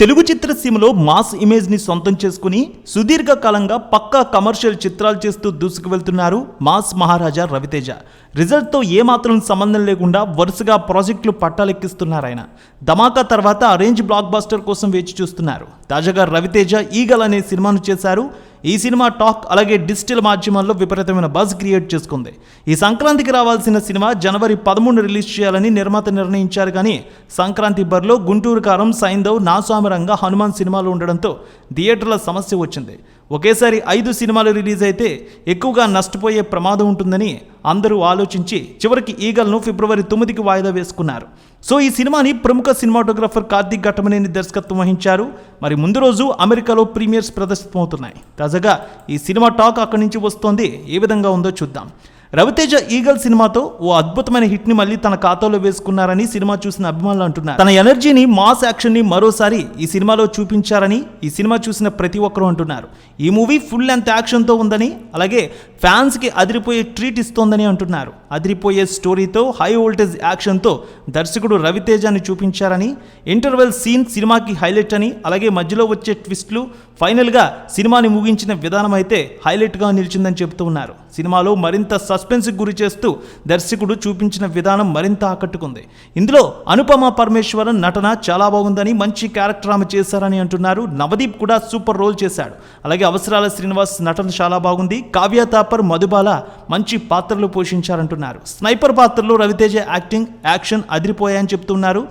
తెలుగు చిత్రసీమలో మాస్ ఇమేజ్ని సొంతం చేసుకుని సుదీర్ఘకాలంగా పక్కా కమర్షియల్ చిత్రాలు చేస్తూ దూసుకు వెళ్తున్నారు మాస్ మహారాజా రవితేజ. రిజల్ట్తో ఏమాత్రం సంబంధం లేకుండా వరుసగా ప్రాజెక్టులు పట్టాలెక్కిస్తున్నారు ఆయన. ధమాకా తర్వాత అరేంజ్ బ్లాక్ బాస్టర్ కోసం వేచి చూస్తున్నారు. తాజాగా రవితేజ ఈగల్ అనే సినిమాను చేశారు. ఈ సినిమా టాక్ అలాగే డిజిటల్ మాధ్యమాల్లో విపరీతమైన బజ్ క్రియేట్ చేసుకుంది. ఈ సంక్రాంతికి రావాల్సిన సినిమా జనవరి పదమూడు రిలీజ్ చేయాలని నిర్మాత నిర్ణయించారు కానీ సంక్రాంతి బరిలో గుంటూరు కారం సైందవ్ నాస్వామరంగా హనుమాన్ సినిమాలు ఉండడంతో థియేటర్ల సమస్య వచ్చింది. ఒకేసారి ఐదు సినిమాలు రిలీజ్ అయితే ఎక్కువగా నష్టపోయే ప్రమాదం ఉంటుందని అందరూ ఆలోచించి చివరికి ఈగల్ను ఫిబ్రవరి తొమ్మిదికి వాయిదా వేసుకున్నారు. సో ఈ సినిమాని ప్రముఖ సినిమాటోగ్రఫర్ కార్తీక్ ఘట్టమనేని దర్శకత్వం వహించారు. మరి ముందు రోజు అమెరికాలో ప్రీమియర్స్ ప్రదర్శితమవుతున్నాయి. తాజాగా ఈ సినిమా టాక్ అక్కడి నుంచి వస్తోంది. ఏ విధంగా ఉందో చూద్దాం. రవితేజ ఈగల్ సినిమాతో ఓ అద్భుతమైన హిట్ని మళ్ళీ తన ఖాతాలో వేసుకున్నారని సినిమా చూసిన అభిమానులు అంటున్నారు. తన ఎనర్జీని మాస్ యాక్షన్ని మరోసారి ఈ సినిమాలో చూపించారని ఈ సినిమా చూసిన ప్రతి ఒక్కరూ అంటున్నారు. ఈ మూవీ ఫుల్ లెంత్ యాక్షన్తో ఉందని అలాగే ఫ్యాన్స్కి అదిరిపోయే ట్రీట్ ఇస్తోందని అంటున్నారు. అదిరిపోయే స్టోరీతో హై వోల్టేజ్ యాక్షన్తో దర్శకుడు రవితేజాన్ని చూపించారని ఇంటర్వెల్ సీన్ సినిమాకి హైలైట్ అని అలాగే మధ్యలో వచ్చే ట్విస్ట్లు ఫైనల్గా సినిమాని ముగించిన విధానం అయితే హైలైట్గా నిలిచిందని చెబుతూ ఉన్నారు. సినిమాలో మరింత సస్పెన్స్కి గురి చేస్తూ దర్శకుడు చూపించిన విధానం మరింత ఆకట్టుకుంది. ఇందులో అనుపమ పరమేశ్వరన్ నటన చాలా బాగుందని మంచి క్యారెక్టర్ ఆమె చేశారని అంటున్నారు. నవదీప్ కూడా సూపర్ రోల్ చేశాడు. అలాగే అవసరాల శ్రీనివాస్ నటన చాలా బాగుంది. కావ్య తాపర్ మధుబాల మంచి పాత్రలు పోషించారంటున్నారు. స్నైపర్ పాత్రలో రవితేజ యాక్టింగ్ యాక్షన్ అదిరిపోయాయని చెప్తున్నారు.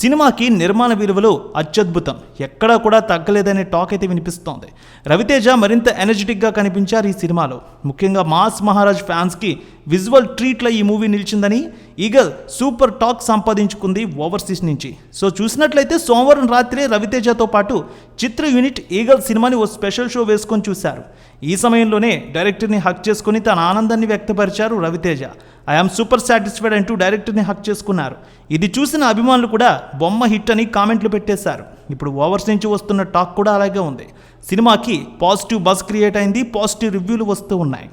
సినిమాకి నిర్మాణ విలువలు అత్యద్భుతం. ఎక్కడా కూడా తగ్గలేదనే టాక్ అయితే వినిపిస్తోంది. రవితేజ మరింత ఎనర్జెటిక్గా కనిపించారు ఈ సినిమాలో. ముఖ్యంగా మాస్ మహారాజ్ ఫ్యాన్స్కి విజువల్ ట్రీట్ల ఈ మూవీ నిలిచిందని ఈగల్ సూపర్ టాక్ సంపాదించుకుంది ఓవర్సీస్ నుంచి. సో చూసినట్లయితే సోమవారం రాత్రే రవితేజతో పాటు చిత్ర యూనిట్ ఈగల్ సినిమాని ఓ స్పెషల్ షో వేసుకొని చూశారు. ఈ సమయంలోనే డైరెక్టర్ని హక్ చేసుకుని తన ఆనందాన్ని వ్యక్తపరిచారు Raviteja. I am super satisfied అంటూ డైరెక్టర్ని హక్ చేసుకున్నారు. ఇది చూసిన అభిమానులు కూడా బొమ్మ హిట్ అని కామెంట్లు పెట్టేశారు. ఇప్పుడు ఓవర్స్ నుంచి వస్తున్న టాక్ కూడా అలాగే ఉంది. సినిమాకి పాజిటివ్ బస్ క్రియేట్ అయింది పాజిటివ్ రివ్యూలు వస్తూ ఉన్నాయి.